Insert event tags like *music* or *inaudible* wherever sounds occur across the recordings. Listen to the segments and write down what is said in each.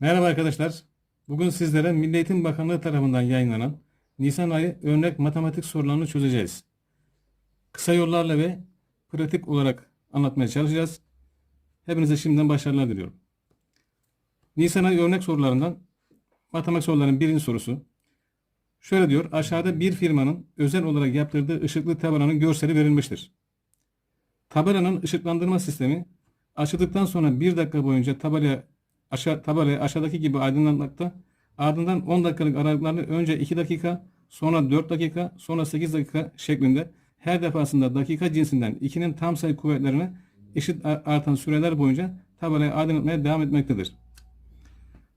Merhaba arkadaşlar. Bugün sizlere Milli Eğitim Bakanlığı tarafından yayınlanan Nisan ayı örnek matematik sorularını çözeceğiz. Kısa yollarla ve pratik olarak anlatmaya çalışacağız. Hepinize şimdiden başarılar diliyorum. Nisan ayı örnek sorularından matematik sorularının birinci sorusu. Şöyle diyor. Aşağıda bir firmanın özel olarak yaptırdığı ışıklı tabelanın görseli verilmiştir. Tabelanın ışıklandırma sistemi açıldıktan sonra bir dakika boyunca tabelaya aşağı, tabelayı aşağıdaki gibi aydınlatmakta. Ardından 10 dakikalık aralıklarla önce 2 dakika, sonra 4 dakika, sonra 8 dakika şeklinde her defasında dakika cinsinden 2'nin tam sayı kuvvetlerine eşit artan süreler boyunca tabelayı aydınlatmaya devam etmektedir.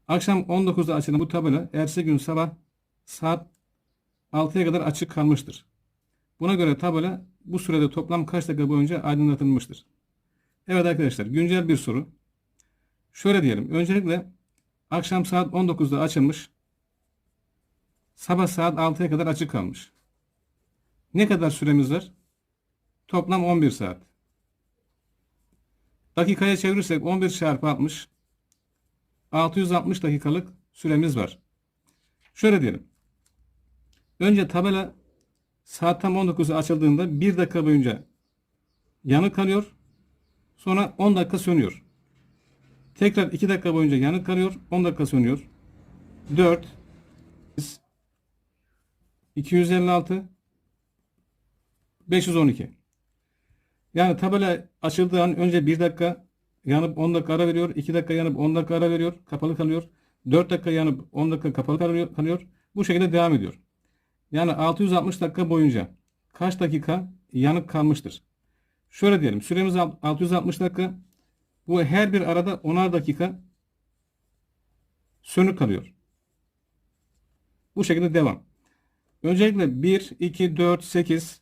Akşam 19'da açılan bu tabela ertesi gün sabah saat 6'ya kadar açık kalmıştır. Buna göre tabela bu sürede toplam kaç dakika boyunca aydınlatılmıştır? Evet arkadaşlar güncel bir soru. Şöyle diyelim. Öncelikle akşam saat 19'da açılmış. Sabah saat 6'ya kadar açık kalmış. Ne kadar süremiz var? Toplam 11 saat. Dakikaya çevirirsek 11 çarpı 60. 660 dakikalık süremiz var. Şöyle diyelim. Önce tabela saat tam 19'da açıldığında 1 dakika boyunca yanık kalıyor. Sonra 10 dakika sönüyor. Tekrar 2 dakika boyunca yanık kalıyor. 10 dakika sönüyor. 4 256 512 Yani tabela açıldığı an önce 1 dakika yanıp 10 dakika ara veriyor. 2 dakika yanıp 10 dakika ara veriyor. Kapalı kalıyor. 4 dakika yanıp 10 dakika kapalı kalıyor. Bu şekilde devam ediyor. Yani 660 dakika boyunca kaç dakika yanık kalmıştır? Şöyle diyelim. Süremiz 660 dakika. Bu her bir arada 10'ar dakika sönük kalıyor. Bu şekilde devam. Öncelikle 1, 2, 4, 8,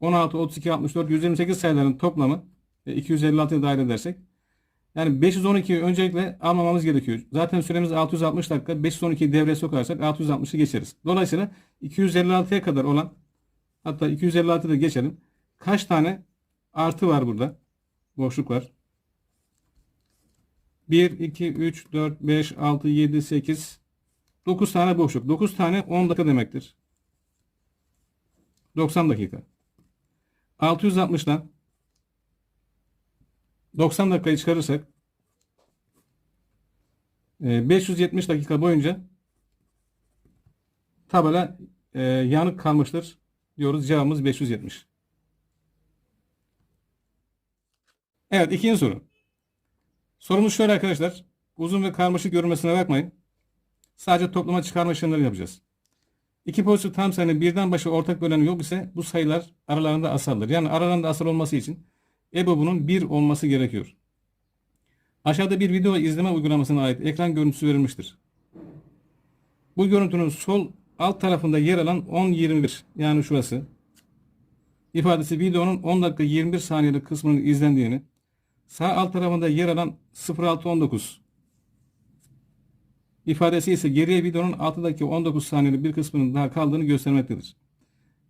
16, 32, 64, 128 sayıların toplamı e, 256'yı dahil edersek yani 512'yi öncelikle almamamız gerekiyor. Zaten süremiz 660 dakika. 512'yi devreye sokarsak 660'ı geçeriz. Dolayısıyla 256'ya kadar olan hatta 256'da geçelim. Kaç tane artı var burada? Boşluk var. 1, 2, 3, 4, 5, 6, 7, 8, 9 tane boşluk. 9 tane 10 dakika demektir. 90 dakika. 660'dan 90 dakikayı çıkarırsak e, 570 dakika boyunca tabela e, yanık kalmıştır diyoruz. Cevabımız 570. Evet ikinci soru. Sorumuz şöyle arkadaşlar. Uzun ve karmaşık görünmesine bakmayın. Sadece toplama çıkarma işlemleri yapacağız. İki pozitif tam sayının birden başa ortak böleni yok ise bu sayılar aralarında asaldır. Yani aralarında asal olması için EBOB'unun 1 olması gerekiyor. Aşağıda bir video izleme uygulamasına ait ekran görüntüsü verilmiştir. Bu görüntünün sol alt tarafında yer alan 10-21 yani şurası ifadesi videonun 10 dakika 21 saniyelik kısmının izlendiğini, sağ alt tarafında yer alan 0619 ifadesi ise geriye videonun 6 dakika 19 saniyelik bir kısmının daha kaldığını göstermektedir.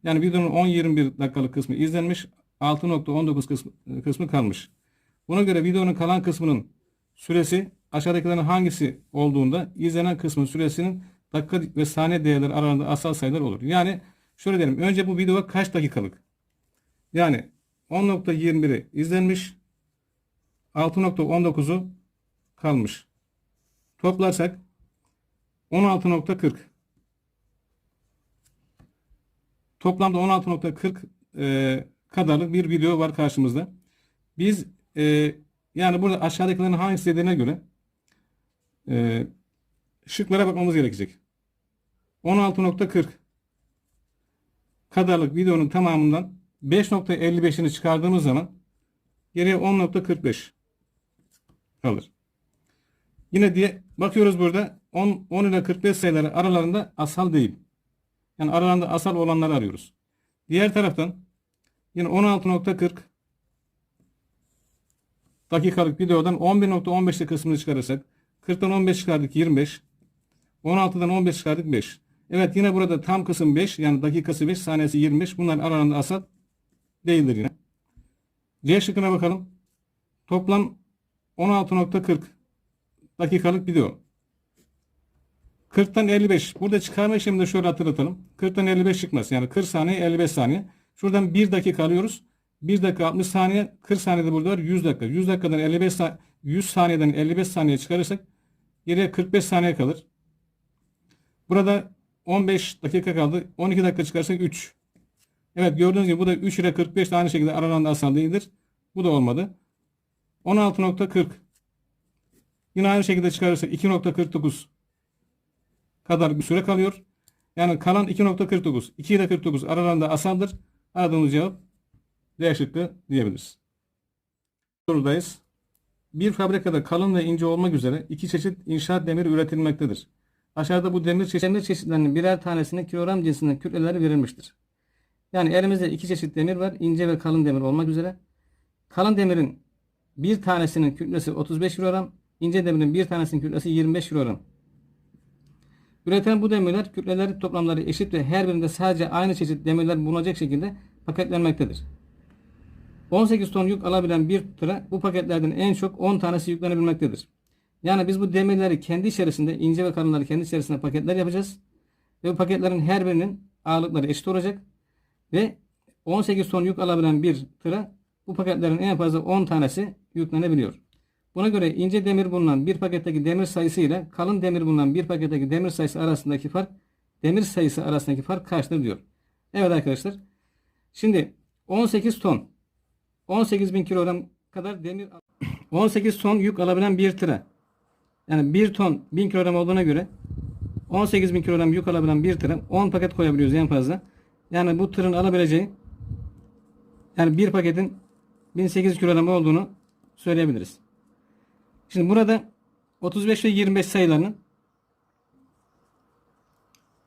Yani videonun 10-21 dakikalık kısmı izlenmiş, 6.19 kısmı, kısmı kalmış. Buna göre videonun kalan kısmının süresi aşağıdakilerin hangisi olduğunda izlenen kısmın süresinin dakika ve saniye değerleri aralarında asal sayılar olur. Yani şöyle diyelim. Önce bu video kaç dakikalık? Yani 10.21'i izlenmiş. 6.19'u kalmış. Toplarsak 16.40 Toplamda 16.40 e, kadarlık bir video var karşımızda. Biz e, yani burada aşağıdakilerin hangisi dediğine göre e, şıklara bakmamız gerekecek. 16.40 kadarlık videonun tamamından 5.55'ini çıkardığımız zaman geriye 10.45 kalır. Yine diye bakıyoruz burada 10, 10 ile 45 sayıları aralarında asal değil. Yani aralarında asal olanları arıyoruz. Diğer taraftan yine 16.40 dakikalık videodan 11.15'lik kısmını çıkarırsak 40'tan 15 çıkardık 25 16'dan 15 çıkardık 5. Evet yine burada tam kısım 5 yani dakikası 5 saniyesi 25 bunların aralarında asal değildir yine. C şıkkına bakalım. Toplam 16.40 dakikalık video. 40'tan 55. Burada çıkarma işleminde şöyle hatırlatalım. 40'tan 55 çıkmaz. Yani 40 saniye 55 saniye. Şuradan 1 dakika alıyoruz. 1 dakika 60 saniye. 40 saniyede burada var 100 dakika. 100 dakikadan 55 sa- 100 saniyeden 55 saniye çıkarırsak geriye 45 saniye kalır. Burada 15 dakika kaldı. 12 dakika çıkarsak 3. Evet gördüğünüz gibi bu da 3 ile 45 de aynı şekilde aralarında asal değildir. Bu da olmadı. 16.40 Yine aynı şekilde çıkarırsak 2.49 kadar bir süre kalıyor. Yani kalan 2.49. 2 ile 49 aralarında asaldır. Aradığımız cevap D şıkkı diyebiliriz. Sorudayız. Bir fabrikada kalın ve ince olmak üzere iki çeşit inşaat demiri üretilmektedir. Aşağıda bu demir, çeşit, demir çeşitlerinin birer tanesine kilogram cinsinden kütleleri verilmiştir. Yani elimizde iki çeşit demir var. ince ve kalın demir olmak üzere. Kalın demirin bir tanesinin kütlesi 35 kilogram, ince demirin bir tanesinin kütlesi 25 kilogram. Üretilen bu demirler kütleleri toplamları eşit ve her birinde sadece aynı çeşit demirler bulunacak şekilde paketlenmektedir. 18 ton yük alabilen bir tıra bu paketlerden en çok 10 tanesi yüklenebilmektedir. Yani biz bu demirleri kendi içerisinde ince ve kalınları kendi içerisinde paketler yapacağız. Ve bu paketlerin her birinin ağırlıkları eşit olacak. Ve 18 ton yük alabilen bir tıra bu paketlerin en fazla 10 tanesi yüklenebiliyor. Buna göre ince demir bulunan bir paketteki demir sayısı ile kalın demir bulunan bir paketteki demir sayısı arasındaki fark demir sayısı arasındaki fark kaçtır diyor. Evet arkadaşlar. Şimdi 18 ton 18 bin kilogram kadar demir 18 ton yük alabilen bir tıra. Yani 1 ton 1000 kilogram olduğuna göre 18 bin kilogram yük alabilen bir tıra 10 paket koyabiliyoruz en fazla. Yani bu tırın alabileceği yani bir paketin 1800 kilogram olduğunu söyleyebiliriz. Şimdi burada 35 ve 25 sayılarının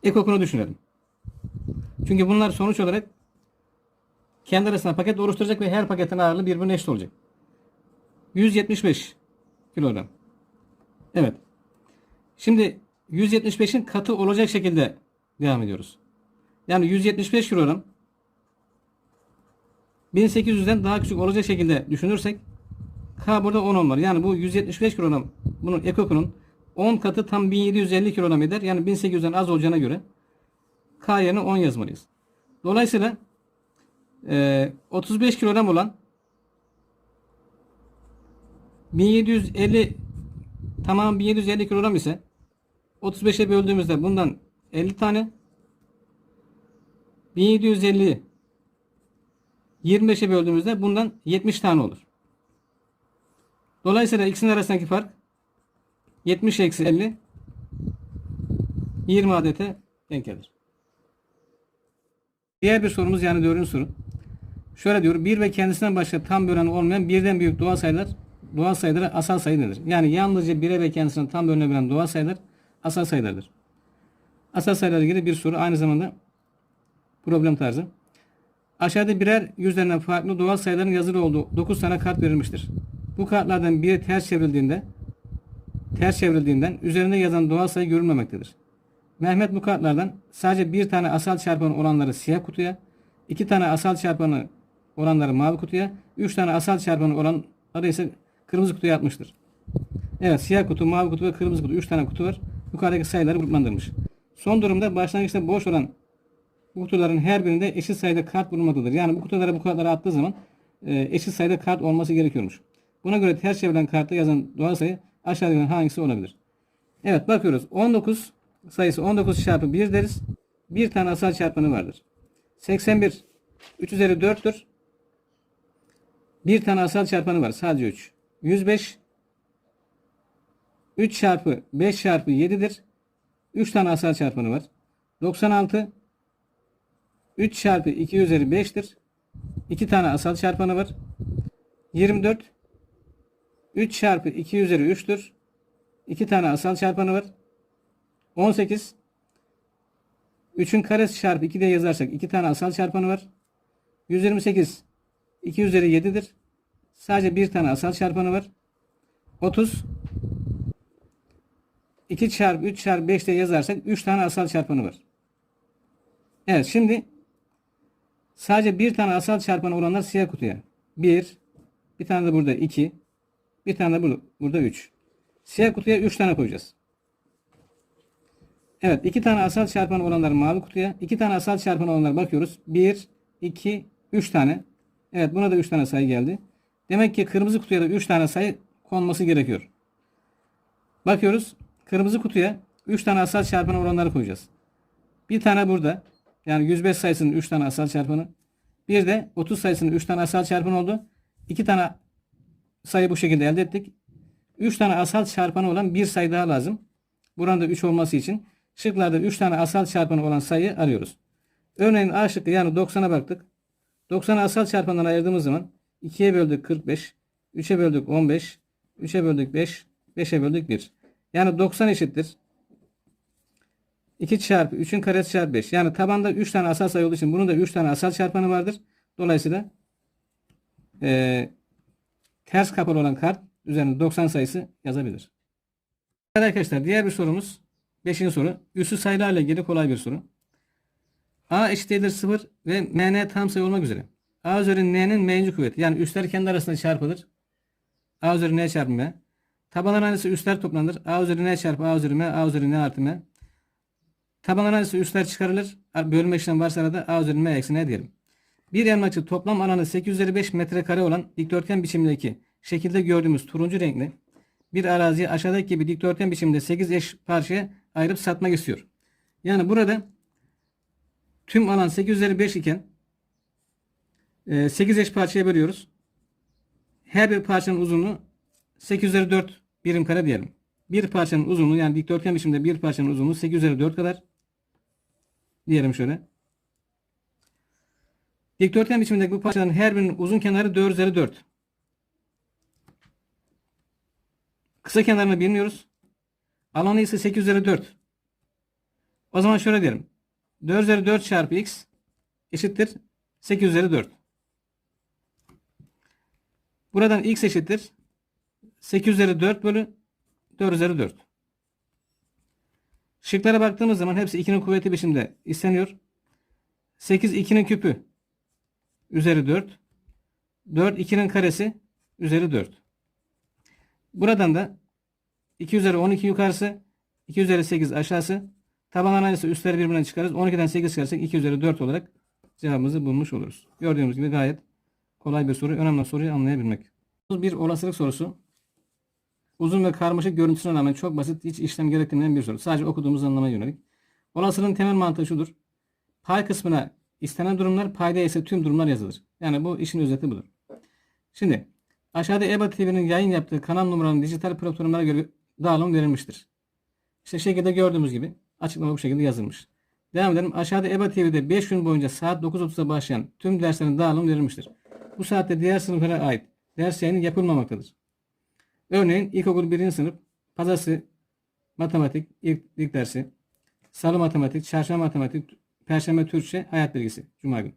ekokunu düşünelim. Çünkü bunlar sonuç olarak kendi arasında paket oluşturacak ve her paketin ağırlığı birbirine eşit olacak. 175 kilogram. Evet. Şimdi 175'in katı olacak şekilde devam ediyoruz. Yani 175 kilogram 1800'den daha küçük olacak şekilde düşünürsek K burada 10 olmalı. Yani bu 175 kilogram bunun ekokunun 10 katı tam 1750 kilogram eder. Yani 1800'den az olacağına göre K yerine 10 yazmalıyız. Dolayısıyla e, 35 kilogram olan 1750 tamam 1750 kilogram ise 35'e böldüğümüzde bundan 50 tane 1750 25'e böldüğümüzde bundan 70 tane olur. Dolayısıyla ikisinin arasındaki fark 70 eksi 50 20 adete denk gelir. Diğer bir sorumuz yani dördüncü soru. Şöyle diyor. Bir ve kendisinden başka tam oranı olmayan birden büyük doğal sayılar doğal sayılara asal sayı denir. Yani yalnızca bire ve kendisinden tam bölünebilen doğal sayılar asal sayılardır. Asal sayılarla ilgili bir soru aynı zamanda problem tarzı. Aşağıda birer yüzlerinden farklı doğal sayıların yazılı olduğu 9 tane kart verilmiştir. Bu kartlardan biri ters çevrildiğinde ters çevrildiğinden üzerinde yazan doğal sayı görülmemektedir. Mehmet bu kartlardan sadece bir tane asal çarpanı olanları siyah kutuya, iki tane asal çarpanı olanları mavi kutuya, üç tane asal çarpanı olanları ise kırmızı kutuya atmıştır. Evet siyah kutu, mavi kutu ve kırmızı kutu. Üç tane kutu var. Yukarıdaki sayıları gruplandırmış. Son durumda başlangıçta boş olan bu kutuların her birinde eşit sayıda kart bulunmaktadır. Yani bu kutulara bu kartları attığı zaman e, eşit sayıda kart olması gerekiyormuş. Buna göre ters çevrilen kartta yazan doğal sayı aşağıdakilerden hangisi olabilir? Evet bakıyoruz. 19 sayısı 19 çarpı 1 deriz. Bir tane asal çarpanı vardır. 81 3 üzeri 4'tür. Bir tane asal çarpanı var. Sadece 3. 105 3 çarpı 5 çarpı 7'dir. 3 tane asal çarpanı var. 96 3 çarpı 2 üzeri 5'tir. 2 tane asal çarpanı var. 24 3 çarpı 2 üzeri 3'tür. 2 tane asal çarpanı var. 18 3'ün karesi çarpı 2 diye yazarsak 2 tane asal çarpanı var. 128 2 üzeri 7'dir. Sadece bir tane asal çarpanı var. 30 2 çarpı 3 çarpı 5 diye yazarsak 3 tane asal çarpanı var. Evet şimdi sadece bir tane asal çarpanı olanlar siyah kutuya. 1 bir tane de burada 2 bir tane de burada, burada 3. Siyah kutuya 3 tane koyacağız. Evet iki tane asal çarpan olanlar mavi kutuya. iki tane asal çarpan olanlar bakıyoruz. 1, 2, 3 tane. Evet buna da 3 tane sayı geldi. Demek ki kırmızı kutuya da 3 tane sayı konması gerekiyor. Bakıyoruz. Kırmızı kutuya 3 tane asal çarpan olanları koyacağız. Bir tane burada. Yani 105 sayısının 3 tane asal çarpanı. Bir de 30 sayısının 3 tane asal çarpanı oldu. 2 tane sayı bu şekilde elde ettik. 3 tane asal çarpanı olan bir sayı daha lazım. Burada 3 olması için şıklarda 3 tane asal çarpanı olan sayıyı arıyoruz. Örneğin A şıkkı yani 90'a baktık. 90'ı asal çarpandan ayırdığımız zaman 2'ye böldük 45, 3'e böldük 15, 3'e böldük 5, 5'e böldük 1. Yani 90 eşittir. 2 çarpı 3'ün karesi çarpı 5. Yani tabanda 3 tane asal sayı olduğu için bunun da 3 tane asal çarpanı vardır. Dolayısıyla eee, ters kapalı olan kart üzerinde 90 sayısı yazabilir. Evet arkadaşlar diğer bir sorumuz 5. soru. Üssü sayılarla ilgili kolay bir soru. A eşittir 0 ve MN tam sayı olmak üzere. A üzeri N'nin M'inci kuvveti. Yani üstler kendi arasında çarpılır. A üzeri N çarpı M. Tabanların aynısı üstler toplanır. A üzeri N çarpı A üzeri M. A üzeri N artı M. Tabanların aynısı üstler çıkarılır. Bölme işlem varsa arada A üzeri M eksi N diyelim. Bir emlakçı toplam alanı 855 metrekare olan dikdörtgen biçimindeki şekilde gördüğümüz turuncu renkli bir araziyi aşağıdaki gibi dikdörtgen biçiminde 8 eş parçaya ayırıp satmak istiyor. Yani burada tüm alan 8 üzeri 5 iken 8 eş parçaya bölüyoruz. Her bir parçanın uzunluğu 8 üzeri 4 birim kare diyelim. Bir parçanın uzunluğu yani dikdörtgen biçimde bir parçanın uzunluğu 8 üzeri 4 kadar. Diyelim şöyle. Dikdörtgen biçimindeki bu parçaların her birinin uzun kenarı 4 üzeri 4. Kısa kenarını bilmiyoruz. Alanı ise 8 üzeri 4. O zaman şöyle diyelim. 4 üzeri 4 çarpı x eşittir 8 üzeri 4. Buradan x eşittir 8 üzeri 4 bölü 4 üzeri 4. Şıklara baktığımız zaman hepsi 2'nin kuvveti biçimde isteniyor. 8 2'nin küpü üzeri 4. 4 2'nin karesi üzeri 4. Buradan da 2 üzeri 12 yukarısı 2 üzeri 8 aşağısı tabanların aynısı üstleri birbirinden çıkarız. 12'den 8 çıkarsak 2 üzeri 4 olarak cevabımızı bulmuş oluruz. Gördüğümüz gibi gayet kolay bir soru. Önemli soruyu anlayabilmek. Bir olasılık sorusu. Uzun ve karmaşık görüntüsüne rağmen çok basit, hiç işlem gerektirmeyen bir soru. Sadece okuduğumuz anlamaya yönelik. Olasılığın temel mantığı şudur. Pay kısmına istenen durumlar, payda ise tüm durumlar yazılır. Yani bu işin özeti budur. Şimdi aşağıda EBA TV'nin yayın yaptığı kanal numaralarının dijital platformlara göre dağılım verilmiştir. İşte şekilde gördüğümüz gibi açıklama bu şekilde yazılmış. Devam edelim. Aşağıda EBA TV'de 5 gün boyunca saat 9.30'da başlayan tüm derslerin dağılım verilmiştir. Bu saatte diğer sınıflara ait ders yayını yapılmamaktadır. Örneğin ilkokul 1. sınıf pazartesi matematik ilk, ilk dersi, salı matematik, çarşamba matematik, perşembe Türkçe, hayat bilgisi, cuma günü.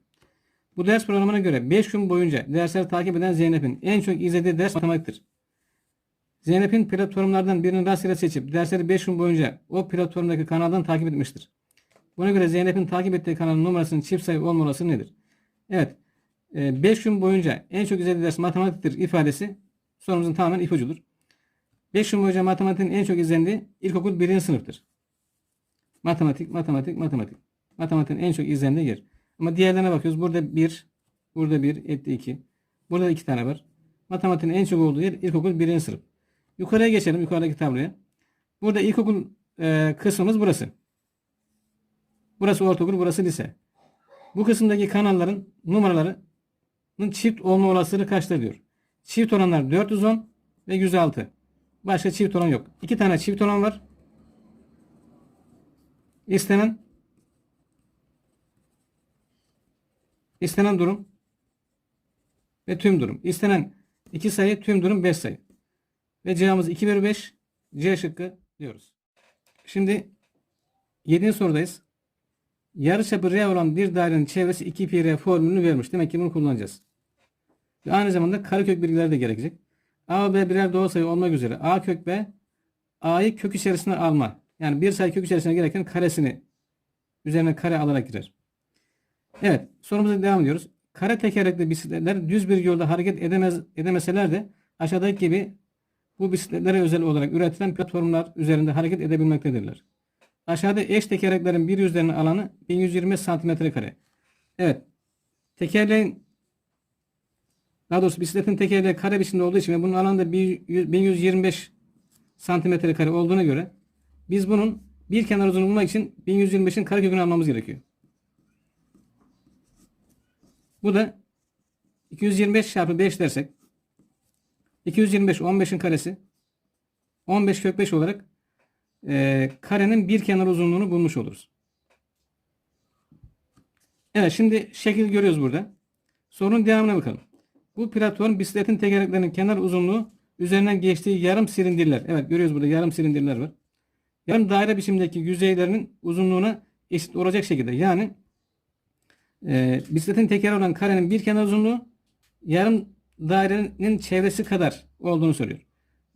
Bu ders programına göre 5 gün boyunca dersleri takip eden Zeynep'in en çok izlediği ders matematiktir. Zeynep'in platformlardan birini rastgele seçip dersleri 5 gün boyunca o platformdaki kanaldan takip etmiştir. Buna göre Zeynep'in takip ettiği kanalın numarasının çift sayı olma olasılığı nedir? Evet. 5 gün boyunca en çok izlediği ders matematiktir ifadesi sorumuzun tamamen ipucudur. 5 gün boyunca matematiğin en çok izlendiği ilkokul 1. sınıftır. Matematik, matematik, matematik. Matematiğin en çok izlendiği yer. Ama diğerlerine bakıyoruz. Burada 1, burada 1, etti 2. Burada 2 tane var. Matematiğin en çok olduğu yer ilkokul 1. sınıf. Yukarıya geçelim. Yukarıdaki tabloya. Burada ilkokul e, kısmımız burası. Burası ortaokul, burası lise. Bu kısımdaki kanalların numaralarının çift olma olasılığı kaçtır diyor. Çift olanlar 410 ve 106. Başka çift olan yok. İki tane çift olan var. İstenen istenen durum ve tüm durum. İstenen iki sayı, tüm durum 5 sayı. Ve cevabımız 2 bölü 5 C şıkkı diyoruz. Şimdi 7. sorudayız. Yarıçapı R olan bir dairenin çevresi 2 pi R formülünü vermiş. Demek ki bunu kullanacağız. Ve aynı zamanda karekök bilgileri de gerekecek. A ve B birer doğal sayı olmak üzere A kök B A'yı kök içerisine alma. Yani bir sayı kök içerisine girerken karesini üzerine kare alarak girer. Evet sorumuza devam ediyoruz. Kare tekerlekli bisikletler düz bir yolda hareket edemez, edemeseler de aşağıdaki gibi bu bisikletlere özel olarak üretilen platformlar üzerinde hareket edebilmektedirler. Aşağıda eş tekerleklerin bir yüzlerinin alanı 1125 santimetre kare. Evet. Tekerleğin daha doğrusu bisikletin tekerleği kare biçimde olduğu için ve bunun alanı da bir- 1125 santimetre kare olduğuna göre biz bunun bir kenar uzunluğu bulmak için 1125'in karekökünü almamız gerekiyor. Bu da 225 çarpı 5 dersek 225 15'in karesi 15 kök 5 olarak eee, karenin bir kenar uzunluğunu bulmuş oluruz. Evet şimdi şekil görüyoruz burada. Sorunun devamına bakalım. Bu platform bisikletin tekerleklerinin kenar uzunluğu üzerinden geçtiği yarım silindirler. Evet görüyoruz burada yarım silindirler var. Yarım daire biçimdeki yüzeylerinin uzunluğuna eşit olacak şekilde. Yani e, bisikletin tekeri olan karenin bir kenar uzunluğu yarım dairenin çevresi kadar olduğunu söylüyor.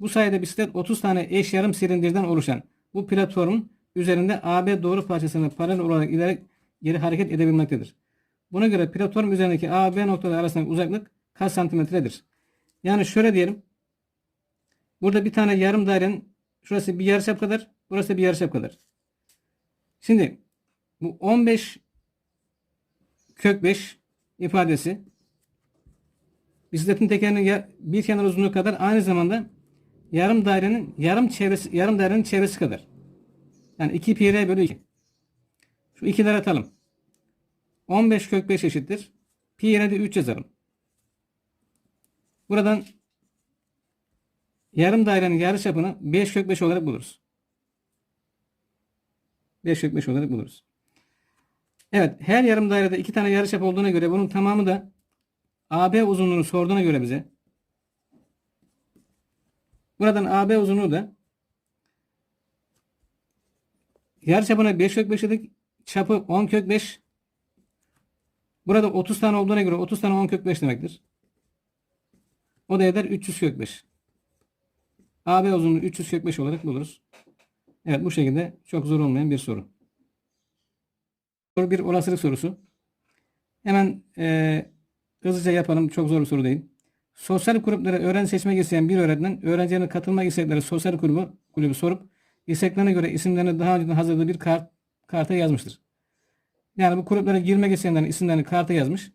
Bu sayede bisiklet 30 tane eş yarım silindirden oluşan bu platformun üzerinde AB doğru parçasına paralel olarak ileri geri hareket edebilmektedir. Buna göre platform üzerindeki AB noktaları arasındaki uzaklık kaç santimetredir? Yani şöyle diyelim. Burada bir tane yarım dairenin şurası bir yarıçap kadar, burası bir yarıçap kadar. Şimdi bu 15 kök 5 ifadesi bisikletin tekerinin bir kenar uzunluğu kadar aynı zamanda yarım dairenin yarım çevresi yarım dairenin çevresi kadar. Yani 2 pi r bölü 2. Şu ikileri atalım. 15 kök 5 eşittir. Pi yerine de 3 yazalım. Buradan yarım dairenin yarıçapını 5 kök 5 olarak buluruz. 5 kök 5 olarak buluruz. Evet, her yarım dairede iki tane yarıçap olduğuna göre bunun tamamı da AB uzunluğunu sorduğuna göre bize buradan AB uzunluğu da yarıçapına 5 kök 5 dedik. Çapı 10 kök 5. Burada 30 tane olduğuna göre 30 tane 10 kök 5 demektir. O da eder 300 kök 5. AB uzunluğu 300 kök 5 olarak buluruz. Evet bu şekilde çok zor olmayan bir soru. Soru bir olasılık sorusu. Hemen eee, hızlıca yapalım. Çok zor bir soru değil. Sosyal gruplara öğrenci seçmek isteyen bir öğretmen öğrencilerin katılmak istedikleri sosyal grubu, kulübü sorup isteklerine göre isimlerini daha önceden hazırladığı bir kart, karta yazmıştır. Yani bu kulüplere girmek isteyenlerin isimlerini karta yazmış.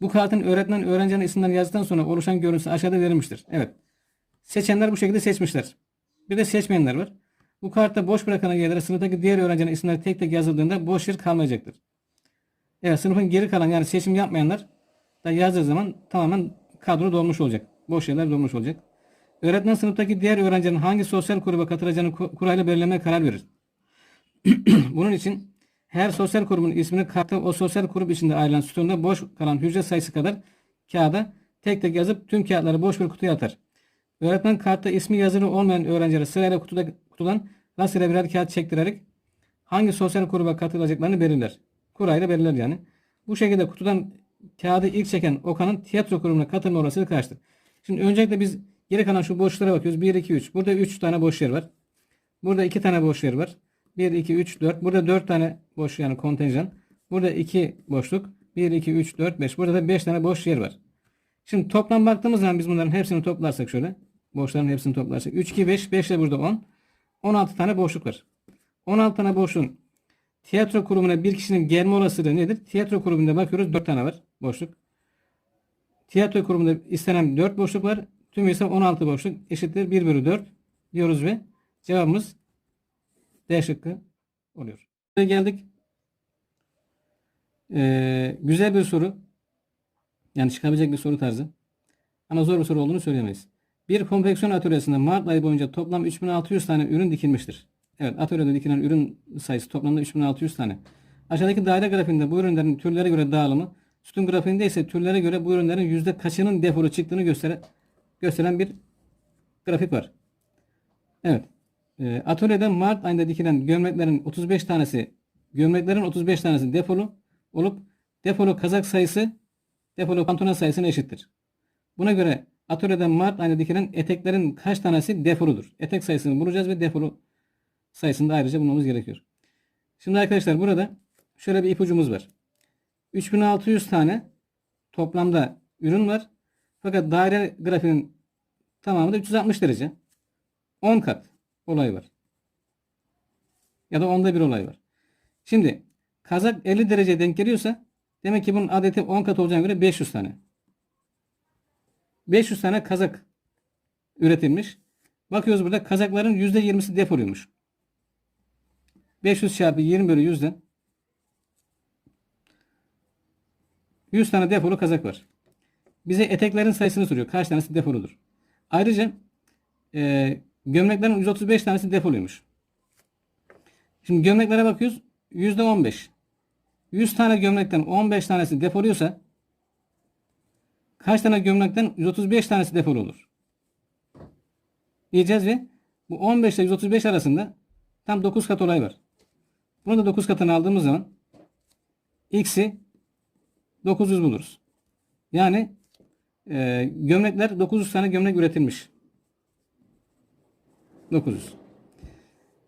Bu kartın öğretmen öğrencinin isimlerini yazdıktan sonra oluşan görüntüsü aşağıda verilmiştir. Evet. Seçenler bu şekilde seçmişler. Bir de seçmeyenler var. Bu kartta boş bırakan yerlere sınıftaki diğer öğrencinin isimleri tek tek yazıldığında boş yer kalmayacaktır. Evet sınıfın geri kalan yani seçim yapmayanlar da yazdığı zaman tamamen kadro dolmuş olacak. Boş yerler dolmuş olacak. Öğretmen sınıftaki diğer öğrencinin hangi sosyal gruba katılacağını ku- kurayla belirlemeye karar verir. *clears throat* Bunun için her sosyal grubun ismini kartta o sosyal grup içinde ayrılan sütunda boş kalan hücre sayısı kadar kağıda tek tek yazıp tüm kağıtları boş bir kutuya atar. Öğretmen kartta ismi yazılı olmayan öğrencilere sırayla kutuda, kutudan rastgele birer kağıt çektirerek hangi sosyal gruba katılacaklarını belirler. Kurayla belirler yani. Bu şekilde kutudan kağıdı ilk çeken Okan'ın tiyatro grubuna katılma olasılığı kaçtır? Şimdi öncelikle biz geri kalan şu boşlara bakıyoruz. 1, 2, 3. Burada 3 tane boş yer var. Burada 2 tane boş yer var. 1, 2, 3, 4. Burada 4 tane boş yani kontenjan. Burada 2 boşluk. 1, 2, 3, 4, 5. Burada da 5 tane boş yer var. Şimdi toplam baktığımız zaman biz bunların hepsini toplarsak şöyle. Boşların hepsini toplarsak. 3, 2, 5. 5 de burada 10. 16 tane boşluk var. 16 tane boşluğun tiyatro kurumuna bir kişinin gelme olasılığı nedir? Tiyatro kurumunda bakıyoruz 4 tane var boşluk. Tiyatro kurumunda istenen 4 boşluk var. Tüm ise 16 boşluk eşittir 1 bölü 4 diyoruz ve cevabımız D şıkkı oluyor. Buraya geldik. Ee, güzel bir soru. Yani çıkabilecek bir soru tarzı. Ama zor bir soru olduğunu söyleyemeyiz. Bir konfeksiyon atölyesinde Mart ayı boyunca toplam 3600 tane ürün dikilmiştir. Evet atölyede dikilen ürün sayısı toplamda 3600 tane. Aşağıdaki daire grafiğinde bu ürünlerin türlere göre dağılımı, sütun grafiğinde ise türlere göre bu ürünlerin yüzde kaçının defolu çıktığını gösteren, gösteren bir grafik var. Evet. E, atölyede Mart ayında dikilen gömleklerin 35 tanesi gömleklerin 35 tanesi defolu olup defolu kazak sayısı defolu pantolon sayısına eşittir. Buna göre atölyede Mart ayında dikilen eteklerin kaç tanesi defoludur? Etek sayısını bulacağız ve defolu sayısını da ayrıca bulmamız gerekiyor. Şimdi arkadaşlar burada şöyle bir ipucumuz var. 3600 tane toplamda ürün var. Fakat daire grafiğinin tamamı da 360 derece. 10 kat olay var. Ya da onda bir olay var. Şimdi kazak 50 derece denk geliyorsa demek ki bunun adeti 10 kat olacağına göre 500 tane. 500 tane kazak üretilmiş. Bakıyoruz burada kazakların %20'si defoluymuş. 500 çarpı 20 bölü 100'den 100 tane defolu kazak var. Bize eteklerin sayısını soruyor. Kaç tanesi defoludur? Ayrıca e, gömleklerin 135 tanesi defoluymuş. Şimdi gömleklere bakıyoruz. %15. 100 tane gömlekten 15 tanesi defoluyorsa kaç tane gömlekten 135 tanesi defolu olur? Diyeceğiz ve bu 15 ile 135 arasında tam 9 kat olay var. Bunu da 9 katını aldığımız zaman x'i 900 buluruz. Yani e, gömlekler 900 tane gömlek üretilmiş. 900.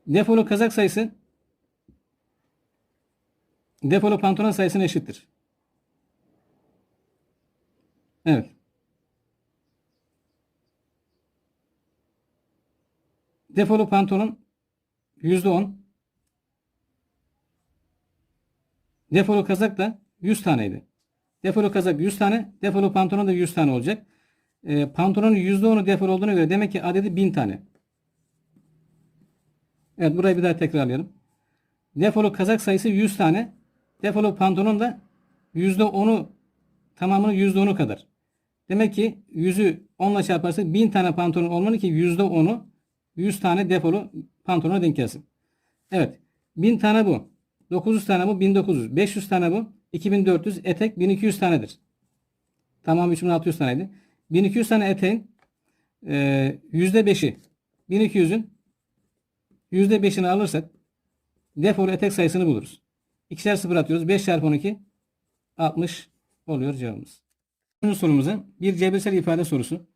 Defolu kazak sayısı defolu pantolon sayısına eşittir. Evet. Defolu pantolon %10. Defolu kazak da 100 taneydi. Defolu kazak 100 tane. Defolu pantolon da 100 tane olacak. E, pantolonun %10'u defolu olduğuna göre demek ki adedi 1000 tane. Evet burayı bir daha tekrarlayalım. Defolu kazak sayısı 100 tane. Defolu pantolon da %10'u tamamının %10'u kadar. Demek ki 100'ü 10 ile çarparsak 1000 tane pantolon olmalı ki %10'u 100 tane defolu pantolona denk gelsin. Evet. 1000 tane bu. 900 tane bu 1900. 500 tane bu. 2400 etek 1200 tanedir. Tamam 3600 taneydi. 1200 tane eteğin e, %5'i 1200'ün %5'ini alırsak defolu etek sayısını buluruz. İkişer sıfır atıyoruz. 5 çarpı 12 60 oluyor cevabımız. Üçüncü sorumuza bir cebirsel ifade sorusu.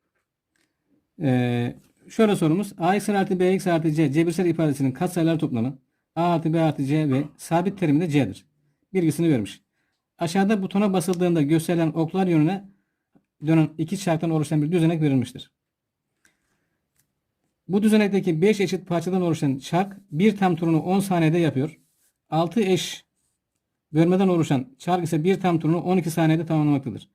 Ee, şöyle sorumuz. ax artı bx artı c cebirsel ifadesinin katsayılar toplamı a artı b artı c ve sabit terimi de c'dir. Bilgisini vermiş. Aşağıda butona basıldığında gösterilen oklar yönüne dönen iki çarktan oluşan bir düzenek verilmiştir. Bu düzenekteki 5 eşit parçadan oluşan çark bir tam turunu 10 saniyede yapıyor. 6 eş bölmeden oluşan çark ise bir tam turunu 12 saniyede tamamlamaktadır.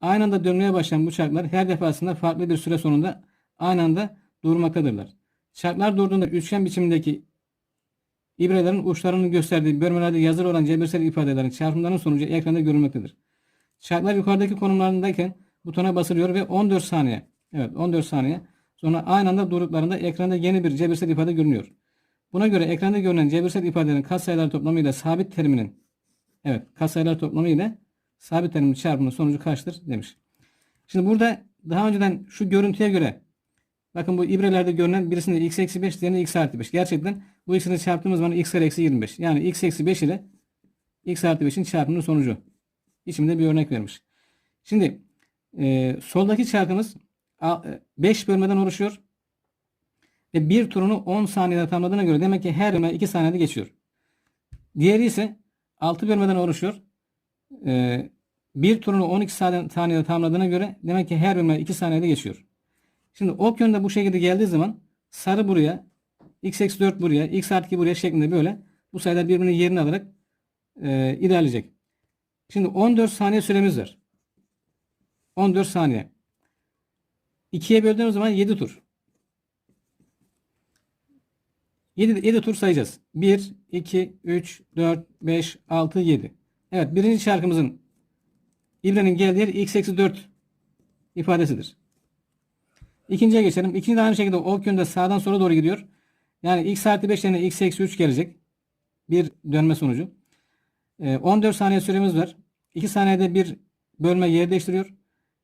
Aynı anda dönmeye başlayan bu çarklar her defasında farklı bir süre sonunda aynı anda durmaktadırlar. Çarklar durduğunda üçgen biçimindeki ibrelerin uçlarının gösterdiği bölmelerde yazılı olan cebirsel ifadelerin çarpımlarının sonucu ekranda görülmektedir. Çarklar yukarıdaki konumlarındayken butona basılıyor ve 14 saniye evet 14 saniye sonra aynı anda durduklarında ekranda yeni bir cebirsel ifade görünüyor. Buna göre ekranda görünen cebirsel ifadelerin katsayılar toplamı ile sabit teriminin evet katsayılar toplamı ile sabit terimin çarpımının sonucu kaçtır demiş. Şimdi burada daha önceden şu görüntüye göre bakın bu ibrelerde görünen birisinde x eksi 5 diğerinde x artı 5. Gerçekten bu ikisini çarptığımız zaman x eksi 25. Yani x eksi 5 ile x artı 5'in çarpımının sonucu. İçimde bir örnek vermiş. Şimdi e, soldaki çarkımız 5 bölmeden oluşuyor. Ve bir turunu 10 saniyede tamamladığına göre demek ki her bölme 2 saniyede geçiyor. Diğeri ise 6 bölmeden oluşuyor. Ee, bir turunu 12 saniyede tamamladığına göre demek ki her bölme 2 saniyede geçiyor. Şimdi ok yönde bu şekilde geldiği zaman sarı buraya, x eksi 4 buraya, x artı 2 buraya şeklinde böyle bu sayılar birbirinin yerini alarak e, ilerleyecek. Şimdi 14 saniye süremiz var. 14 saniye. 2'ye böldüğümüz zaman 7 tur. 7, 7 tur sayacağız. 1, 2, 3, 4, 5, 6, 7. Evet birinci çarkımızın ibrenin geldiği yer x eksi 4 ifadesidir. İkinciye geçelim. İkinci de aynı şekilde ok yönde sağdan sola doğru gidiyor. Yani x artı 5 yerine x eksi 3 gelecek. Bir dönme sonucu. Ee, 14 saniye süremiz var. 2 saniyede bir bölme yer değiştiriyor.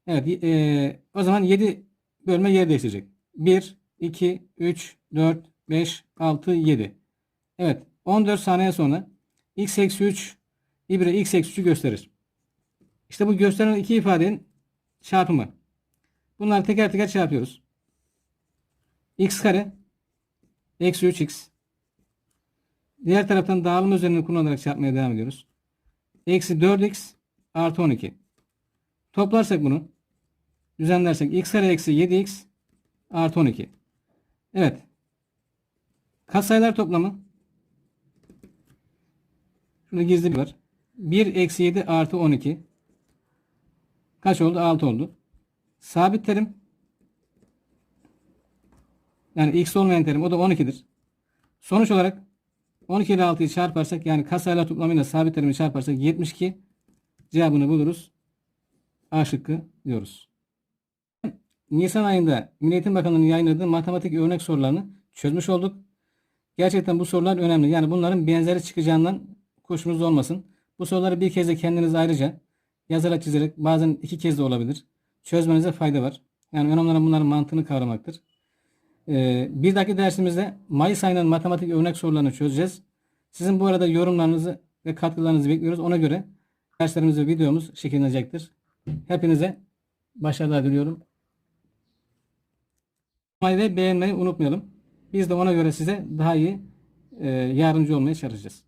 Evet e, o zaman 7 bölme yer değiştirecek. 1, 2, 3, 4, 5, 6, 7. Evet 14 saniye sonra x eksi 3 ibre x eksi 3'ü gösterir. İşte bu gösteren iki ifadenin çarpımı. Bunları teker teker çarpıyoruz. x kare eksi 3x diğer taraftan dağılım özelliğini kullanarak çarpmaya devam ediyoruz. Eksi 4x artı 12. Toplarsak bunu düzenlersek x kare eksi 7x artı 12. Evet. Katsayılar toplamı Burada gizli bir var. 1 eksi 7 artı 12. Kaç oldu? 6 oldu. Sabit terim. Yani x olmayan terim o da 12'dir. Sonuç olarak 12 ile 6'yı çarparsak yani kasayla toplamıyla sabit terimi çarparsak 72 cevabını buluruz. A şıkkı diyoruz. Nisan ayında Milli Eğitim Bakanlığı'nın yayınladığı matematik örnek sorularını çözmüş olduk. Gerçekten bu sorular önemli. Yani bunların benzeri çıkacağından kuşunuz olmasın. Bu soruları bir kez de kendiniz ayrıca yazarak çizerek bazen iki kez de olabilir. Çözmenize fayda var. Yani önemli olan bunların mantığını kavramaktır. Ee, bir dahaki dersimizde Mayıs ayının matematik örnek sorularını çözeceğiz. Sizin bu arada yorumlarınızı ve katkılarınızı bekliyoruz. Ona göre derslerimiz ve videomuz şekillenecektir. Hepinize başarılar diliyorum. Ve beğenmeyi unutmayalım. Biz de ona göre size daha iyi e, yardımcı olmaya çalışacağız.